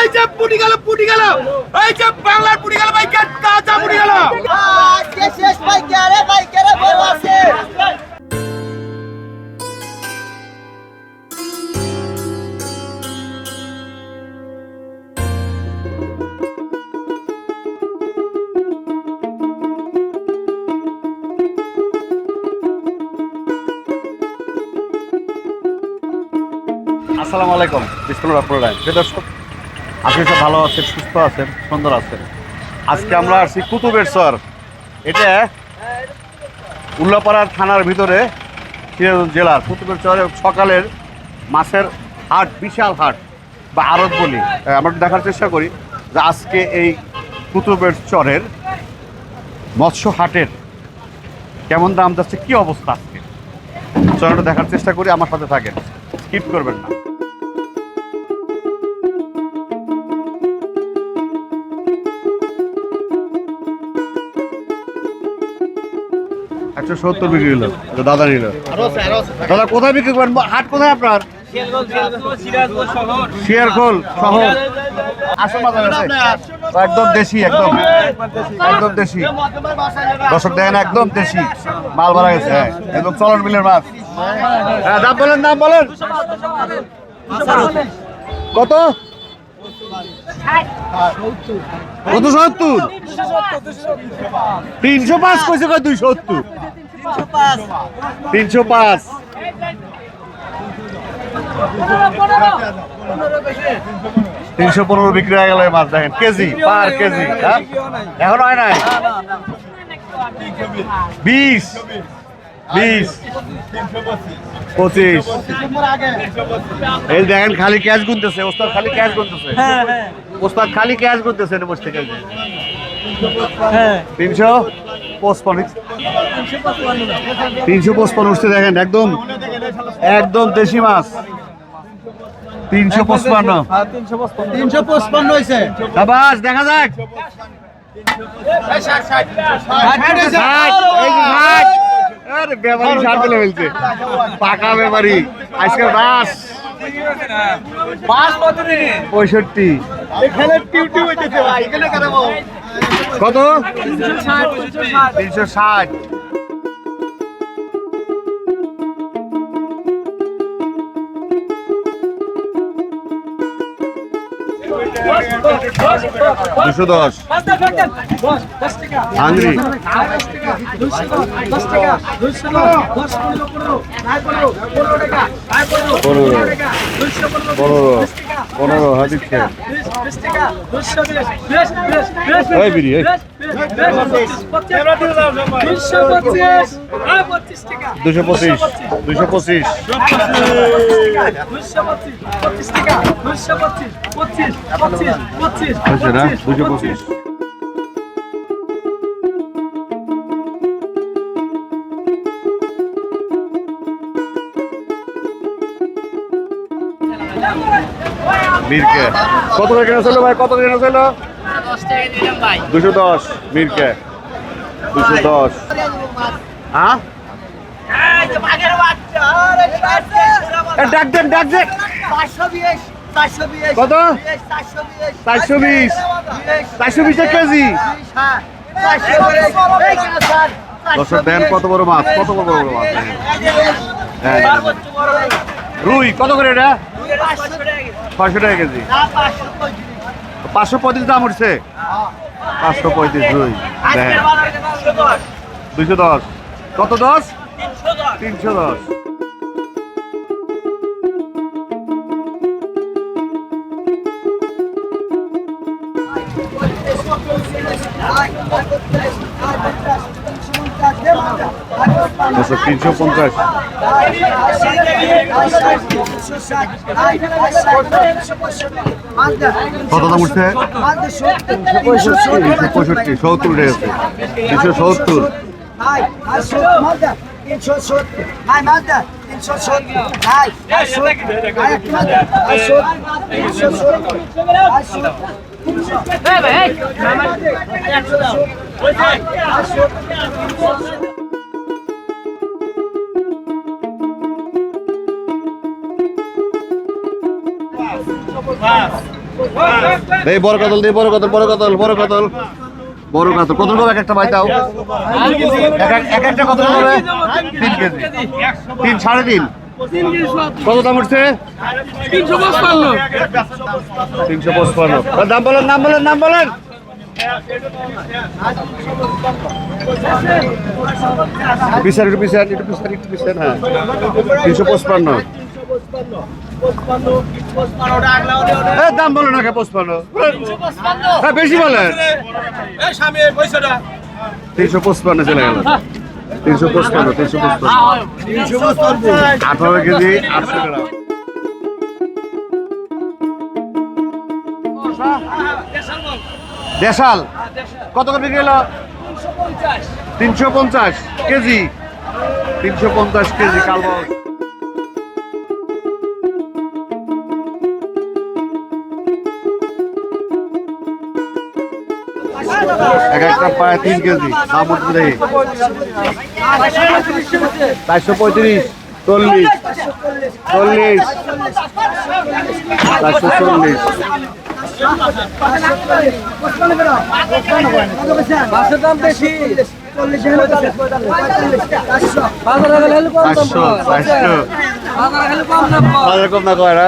এই যে পুটি গেল পুটি গেল। এই যে বাংলার পুটি গেল, ভাই, কাঁচা পুটি গেল। শেষ কে রে বড় আছে আসসালামু আলাইকুম। বিসমুল্লাহ প্রোগ্রাম প্রিয় দর্শক আপনি সব ভালো আছেন, সুস্থ আছেন, সুন্দর আছেন। আজকে আমরা আসছি কুতুবের চর। এটা উল্লাপাড়ার থানার ভিতরে জেলার কুতুবের চরে সকালের মাছের হাট, বিশাল হাট বা আড়ত বলি। আমরা দেখার চেষ্টা করি যে আজকে এই কুতুবের চরের মৎস্য হাটের কেমন দাম যাচ্ছে, কি অবস্থা আজকে? চরটা দেখার চেষ্টা করি, আমার সাথে থাকেন। স্কিপ করবেন না। একশো সত্তর বিক্রি হলো দাদা নিল। দাদা, কোথায় বিক্রি করবেন? হাট কোথায় আপনার? শহর। একদম একদম। একদম একদম মাল হ্যাঁ। একদম চলন মিলের মাছ। হ্যাঁ দাম দাম বলেন। কত? কত সত্তর? তিনশো পাঁচ কইছে কয় দুই সত্তর? তিনশো পাঁচ। তিনশো পনেরো বিক্রি হয়ে গেল মাছ দেখেন কেজি পার কেজি হ্যাঁ? এখন হয় নাই? বিশ। বিশ। পঁচিশ। এই দেখেন খালি ক্যাশ গুনতেছে। ওস্তাদ খালি ক্যাশ গুনতেছে। ওস্তাদ খালি ক্যাশ গুনতেছে এটা বসে থেকে তিনশো পঁচপন্ন। তিনশো পঁচপন্ন উঠছে দেখেন একদম একদম দেশি মাছ। তিনশো পঁচপান্ন। তিনশো পঁচপান্ন হয়েছে। দেখা যাক। ষাট, এই যে ষাট। আরে ব্যাপারী ষাট বলে ফেলছে। পাকা ব্যাপারী আজকে বাস পঁয়ষট্টি। কত? তিনশো ষাট। দুশো দশ। হাঙ্গরি পনেরো। পনেরো। পনেরো হাদিচ্ছে এই বিড়ি এই দুশো পঁচিশ দুশো পঁচিশ হয়েছে না দুশো পঁচিশ মিরকে। কত টাকা কেনা ছিল ভাই? কত কেনা ছিল? দুশো দশ, মিরকে। দুশো দশ। হ্যাঁ? ডাক দেন ডাক দেন। কত? চারশো বিশ। চারশো বিশ কেজি। দর্শক, দেন কত বড় মাছ, কত বড় বড় মাছ। হ্যাঁ। রুই, কত করে এটা? ছয়শো টাকা কেজি। পাঁচশো পঁয়ত্রিশ দাম উঠছে? পাঁচশো পঁয়ত্রিশ দেখেন দুইশো দশ। কত দশ? তিনশো দশ। দর্শক তিনশো পঞ্চাশ কত দাম উঠছে তিনশো পঁয়ষট্টি সত্তর উঠে গেছে তিনশো সত্তর তিনশো সত্তর তিনশো সত্তর হাই তিনশো সত্তর এই বড় কাতল দে, বড় কাতল বড় কাতল বড় কাতল। বড় কাতল। কত এক একটা ভাই দাও। এক এক- এক একটা কত করে তিন কেজি। তিন, সাড়ে তিন। কত দাম উঠছে? তিনশো পঁচপান্ন। তিনশো পঁচপান্ন দাম বলেন নাম বলেন নাম বলেন। পিসার একটু পিসার একটু পিসার একটু পিসার হ্যাঁ। তিনশো পঁচপান্ন। দাম বলো না কে পঁচপান্ন হ্যাঁ বেশি বলেন তিনশো পঁচপান্ন চলে গেল। তিনশো পঁচপান্ন তিনশো পঁচপান্ন আঠারো কেজি আটশো গ্রাম। দেশাল। কত করে হলো? তিনশো পঞ্চাশ। কেজি। তিনশো পঞ্চাশ কেজি কালবা এক একটা প্রায় তিন কেজি দাম উঠবে চারশো পঁয়ত্রিশ চল্লিশ চল্লিশ চারশো চল্লিশ। মাছের দাম বেশি। বাজার কম না কয় না।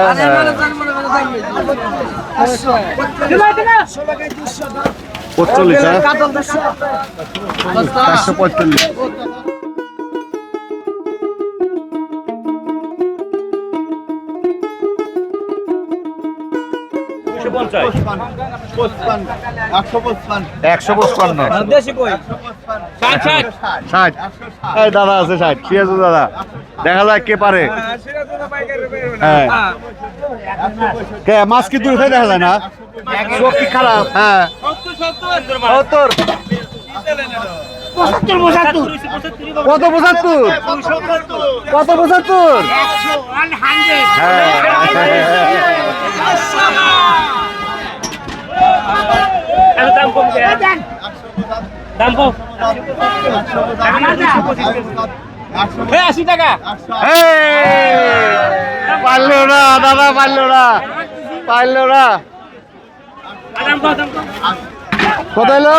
পঁচল্লিশ হ্যাঁ? পঁয়তাল্লিশ। আছে দাদা। কে পারে। হ্যাঁ। মাছ কি দূরে থেকে দেখা যায় না? খারাপ। হ্যাঁ। সত্তর। কত পঁচাত্তর? কত পঁচাত্তর? হ্যাঁ। এই, পারল না দাদা পারল না। পারল না। কত এলো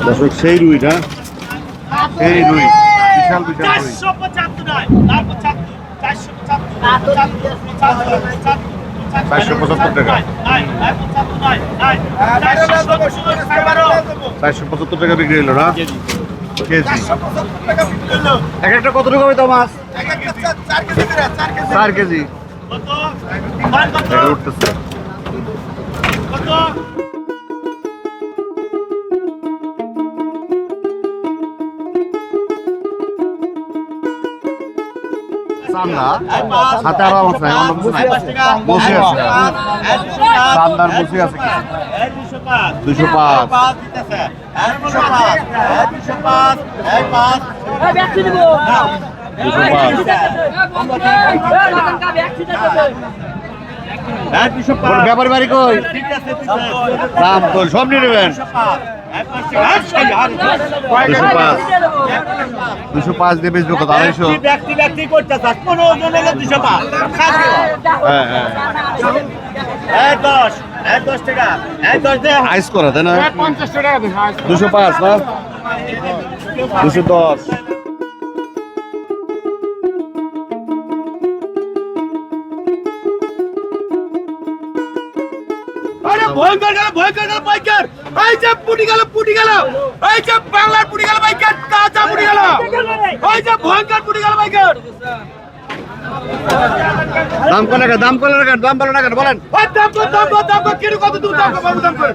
দর্শক সেই রুই না সেই রুই বিশাল বিশাল চারশো পঁচাত্তর টাকা। চারশো পঁচাত্তর টাকা বিক্রি হলো না? কেজি এক একটা কত টাকা হবে তো মাছ চার কেজি। উঠতেছে। নাই? বসে আছে। দুশো পাঁচ দুশো পাঁচ ব্যাপার বাড়ি কই দাম তো সব নিয়ে নেবেন দুশো পাঁচ দুশো পাঁচ দিয়ে বেচবো কত আড়াইশো হ্যাঁ হ্যাঁ আইস করা তাই না? টাকা দুশো পাঁচ না? দুশো দশ। আরে ভয়ঙ্কর গেল ভয়ঙ্কর গেল বাইকার। এই যে পুটি গেল পুটি গেল। এই যে বাংলার পুটি গেল বাইকার। তাজা পুটি গেল। এই যে ভয়ঙ্কর পুটি গেল বাইকার। দাম কত টাকা? দাম কত টাকা? দাম বলো টাকা বলেন। দাম কর দাম কর দাম কর কিরু কত দূর? দাম বাবু দাম কর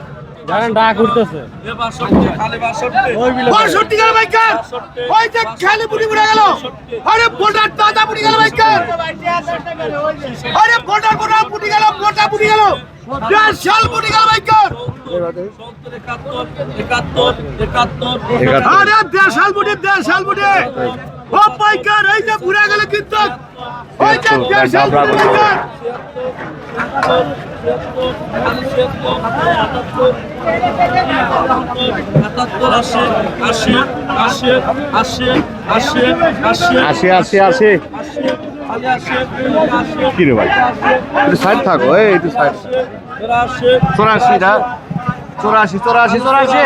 বাষট্টি। গেল বাইকার। ওই যে খালি পুড়ে গেল। আরে বোটার তাজা পুটি গেল বাইকার। আরে বোটার বোটার পুটি গেল বোটা পুটি গেল। দেড় শাল পুটি গেল বাইকার। আরে দেশাল বুটে দেশাল বুটে ও পাইকার এই যে ঘুরে কিন্তু ওই যে আসে আসে আসে কি রে ভাই? একটু সাইড থাকো এই একটু সাইড। চৌরাশি না চৌরাশি চৌরাশি চৌরাশি।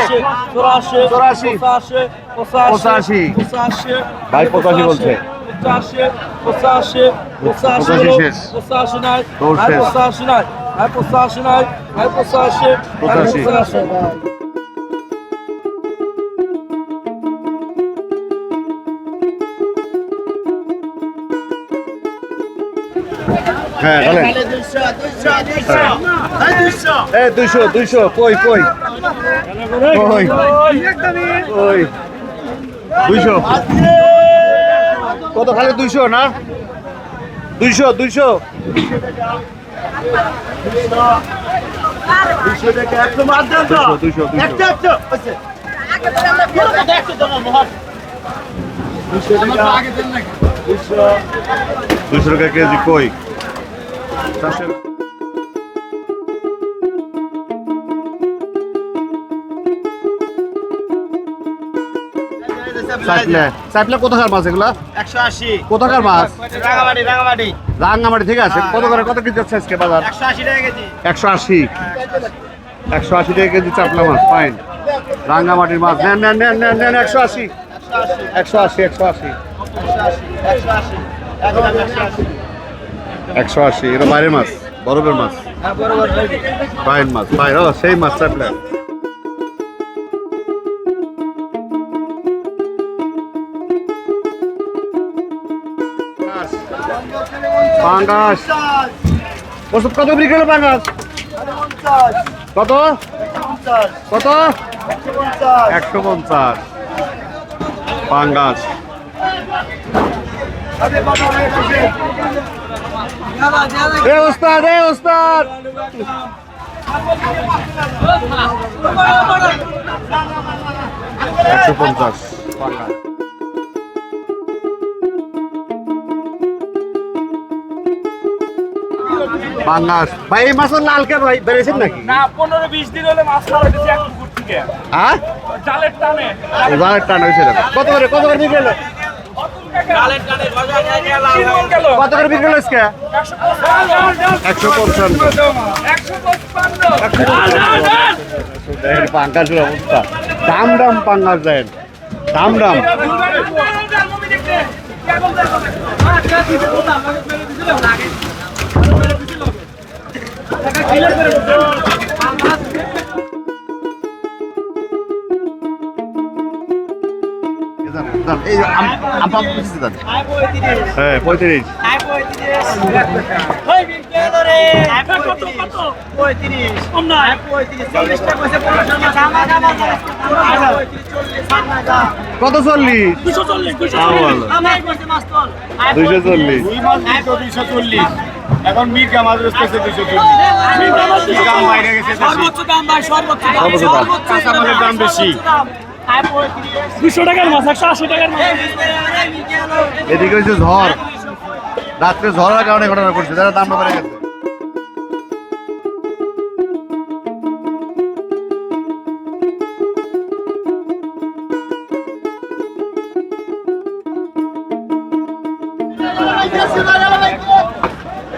চৌরাশি। পঁচাশি ভাই পঁচাশি বলছে। পঁচাশি শেষ। পঁচাশি নাই। পঁচাশি নাই। পঁচাশি নাই। পঁচাশি। হ্যাঁ বলেন। এ দুইশো দুইশো কই কই? কই? কই? দুইশো। কত খালি দুইশো না? দুইশো দুইশো। দুশো টাকা কেজি কই? চাপলে কোথাকার মাছ এগুলা? একশো আশি। কোথাকার মাছ? রাঙামাটি ঠিক আছে। কত করে কত কেজি যাচ্ছে আজকে বাজার? একশো আশি টাকা কেজি। একশো আশি। একশো আশি টাকা কেজি চাপলা মাছ ফাইন রাঙ্গামাটির মাছ। নেন নেন নেন নেন নেন একশো আশি। একশো আশি একশো আশি। একশো আশি একশো আশি। একশো আশি এটা বাইরের মাছ বরফের মাছ। ফাইন মাছ। ফাইন ও সেই মাছ পাঙ্গাস। ওষুধ কত বিক্রি করল পাঙ্গাস? কত? কত? একশো পঞ্চাশ। পাঙ্গাস। এ ওস্তাদ এ ওস্তাদ একশো পঞ্চাশ। পাঙ্গাস পাঙ্গাস ভাই এই মাছের লাল কে ভাই বেড়েছেন নাকি? না পনেরো বিশ দিন হলে মাছ মারা গেছে হ্যাঁ? জালের টানে। হয়েছে। কত করে কত করে বিক্রি হলো কত করে বিক্রি হলো আজকে? একশো পঞ্চান্ন। পঞ্চান্ন। অবস্থা। দাম দাম পাঙ্গাস দেন। দাম দাম। হ্যাঁ, কত চল্লিশ দুশো চল্লিশ দুশো চল্লিশ। দুশো চল্লিশ। এখন মির কাম আজ রসতেছে 240 বাইরে গেছে সর্বোচ্চ দাম ভাই সর্বোচ্চ দাম। সর্বোচ্চ দাম বেশি। দুশো টাকার মাছ, একশো আশি টাকার মাছ। এদিকে হচ্ছে ঝড়। রাত্রে ঝড়ের কারণে ঘটনা করছে যারা দামটা বেড়ে গেছে।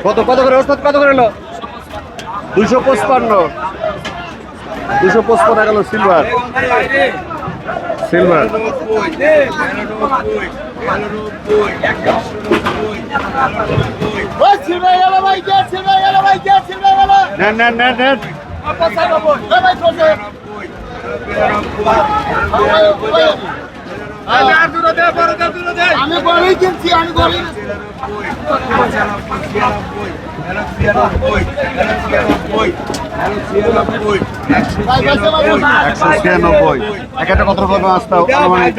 কত কত করে ওস্তাদ, কত করে এলো? দুশো পঁচপান্ন। দুশো পঁচপান্ন গেল সিলভার সিলভার নেন নেন নেন নেন। আমি গড়েই কিনছি আমি গড়েই Melancia no apoio, melancia no apoio, melancia no apoio. একশো ছিয়ানব্বই এক একটা Ela রকম আসতে অনুমানিক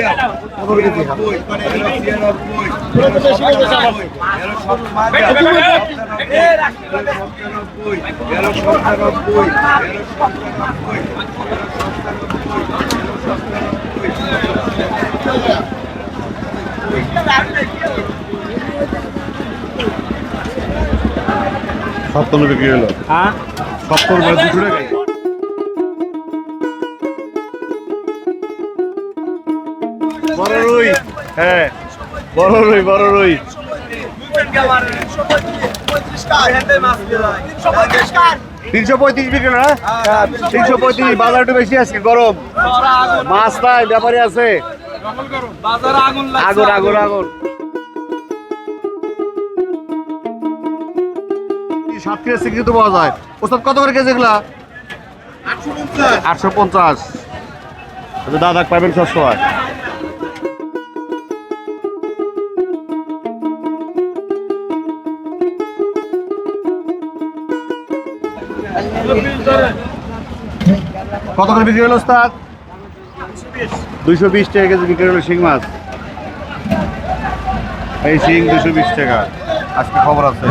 Thank you. হ্যাঁ, তিনশো পঁয়ত্রিশ বিক্রি না হ্যাঁ? হ্যাঁ, তিনশো পঁয়ত্রিশ বাজার একটু বেশি আছে গরম। মাছ তাই ব্যাপারে আছে। আগুন আগুন আগুন। আগুন সাত কেজি সিক্রি তো পাওয়া যায়। ওস্তাদ কত করে কেজি এগুলা? আটশো পঞ্চাশ। আচ্ছা, দাদা পাবেন সব সময় কত করে বিক্রি হলো ওস্তাদ? দুইশো বিশ টাকা কেজি বিক্রি হলো শিং মাছ। এই শিং দুশো বিশ টাকা। আজকে খবর আছে।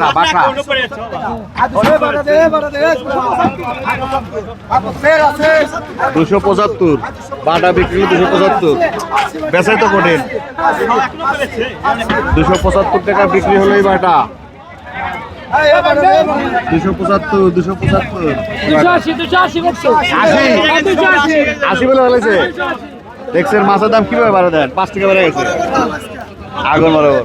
বাটা বাটা। দুশো পঁচাত্তর। বাটা বিক্রি দুশো পঁচাত্তর। বেচাই তো কঠিন। দুশো পঁচাত্তর টাকা বিক্রি হলো এই বাটা। দুশো পঁচাত্তর দুশো পঁচাত্তর। আশি আশি বলে বলেছে দেখছেন মাছের দাম কীভাবে বাড়ে দেন? পাঁচ টাকা বেড়ে গেছে। আগুন বরাবর।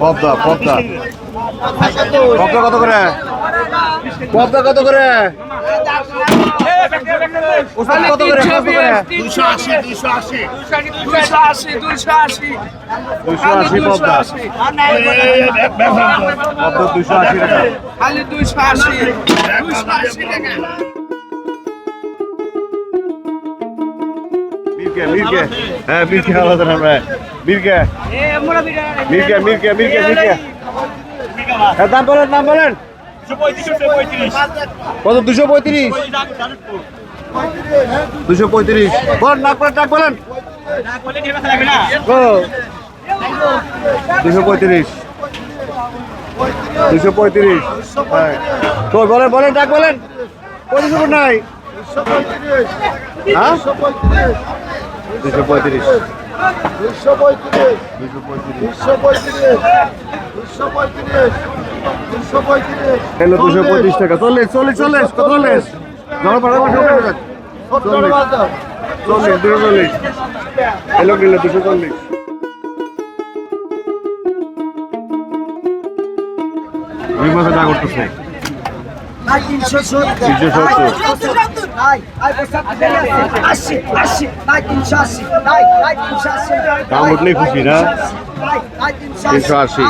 পদ্মা পদ্মা। পদ্মা কত করে? পদ্মা কত করে? কত করে? কত করে? দুশো আশি, পদ্মা। পদ্মা দুশো আশি টাকা। মিরকে মিরকে। হ্যাঁ মিরকে আলাদা হ্যাঁ মিরকে। মিরকে মিরকে মিরকে মিরকে। হ্যাঁ দাম বলেন নাম বলেন। কত, দুশো পঁয়ত্রিশ? দুশো পঁয়ত্রিশ। বলেন, নাক বলেন ডাক বলেন। দুশো পঁয়ত্রিশ। দুশো পঁয়ত্রিশ। হ্যাঁ। তো বলেন বলেন ডাক বলেন। উপর নাই। হ্যাঁ? দুশো পঁয়ত্রিশ। দুশো এলো দুশো পঁয়ত্রিশ টাকা। চল্লিশ চল্লিশ চল্লিশ চল্লিশ। জনপাড়া চল্লিশ। চল্লিশ দুশো চল্লিশ। এলো নিলে দুশো চল্লিশ। রুই মাছের দাগ করতেছে তিনশো দাম উঠলেই খুশি না? তিনশো আশি।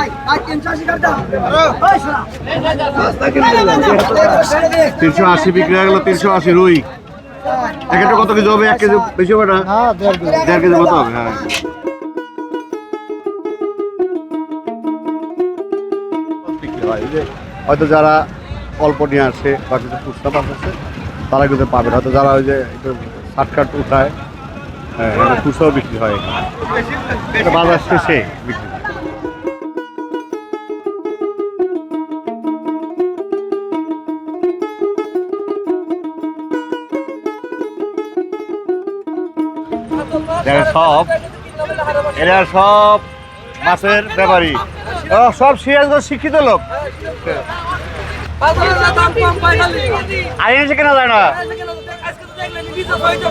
তিনশো আশি বিক্রি হয়ে গেল, তিনশো আশি রুই এক একটা কত কেজি হবে এক কেজি বেশি হবে না দেড় কেজি মতো হবে হ্যাঁ হয়। হয়তো যারা অল্প নিয়ে আসে বা কিছু খুচরা মাছ আছে, তারা কিন্তু পাবে। হয়তো যারা ওই যে একটু শার্টকাট উঠায় হ্যাঁ খুচরাও বিক্রি হয় এখানে। বাজার শেষে বিক্রি সব এরা সব মাছের ব্যাপারী। সব সিরাজগঞ্জ শিক্ষিত লোক। আইন কেনা যায় না?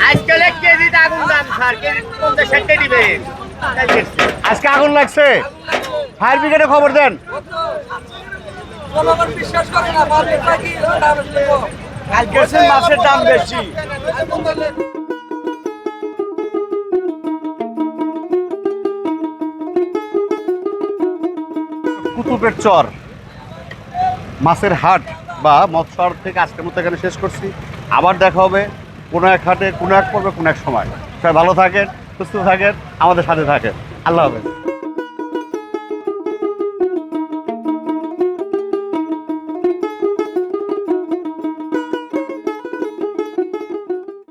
আজকাল এক কেজি আগুন দাম স্যার। পঞ্চাশ ষাটটা দিবে। আজকে আগুন লাগছে। ফায়ার ব্রিগেডে খবর দেন। বিশ্বাস করে না মাছের দাম বেশি। কুতুবের চর। মাছের হাট বা মৎস্য হাট থেকে আজকের মতো এখানে শেষ করছি। আবার দেখা হবে কোনো এক হাটে, কোনো এক পর্বে, কোনো এক সময়। সবাই ভালো থাকেন, সুস্থ থাকেন, আমাদের সাথে থাকেন। আল্লাহ হাফেজ।